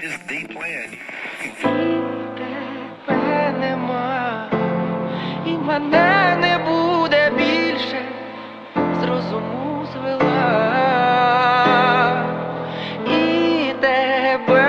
His the plan. Тебе нема, і мене не буде більше, з розуму звела, і тебе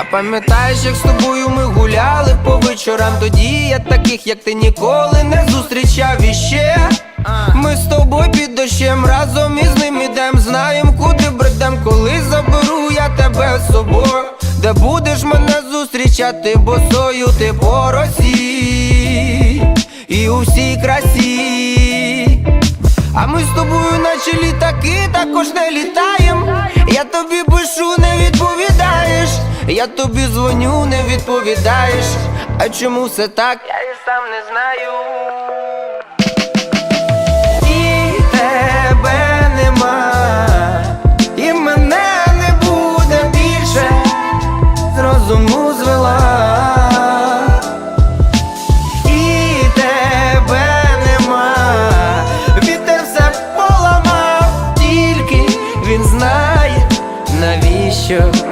А пам'ятаєш, як з тобою ми гуляли по вечорам? Тоді я таких, як ти ніколи не зустрічав. Іще Ми з тобою під дощем разом із ним ідем. Знаєм, куди бредем, коли заберу я тебе з собою. Де будеш мене зустрічати босою ти по росі І у всій красі. А ми з тобою, наче літаки, також не літаєм. Я тобі дзвоню, не відповідаєш. А чому все так? Я і сам не знаю. І тебе нема, і мене не буде більше. З розуму звела. І тебе нема, вітер все поламав, тільки він знає, навіщо.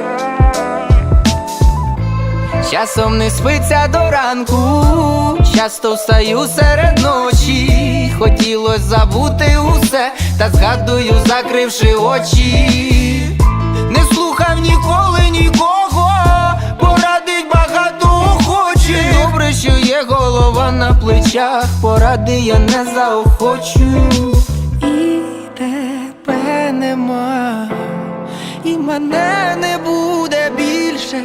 Часом не спиться до ранку, часто встаю серед ночі. Хотілось забути усе, та згадую, закривши очі. Не слухав ніколи нікого, порадить багато хоче. Добре, що є голова на плечах, поради я не заохочу. І тебе нема, і мене не буде більше,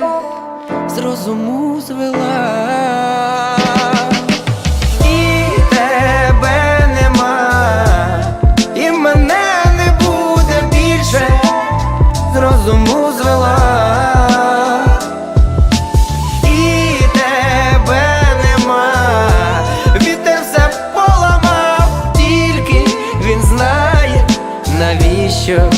з розуму звела. Розуму звела, і тебе нема, вітер все поламав, тільки він знає, навіщо.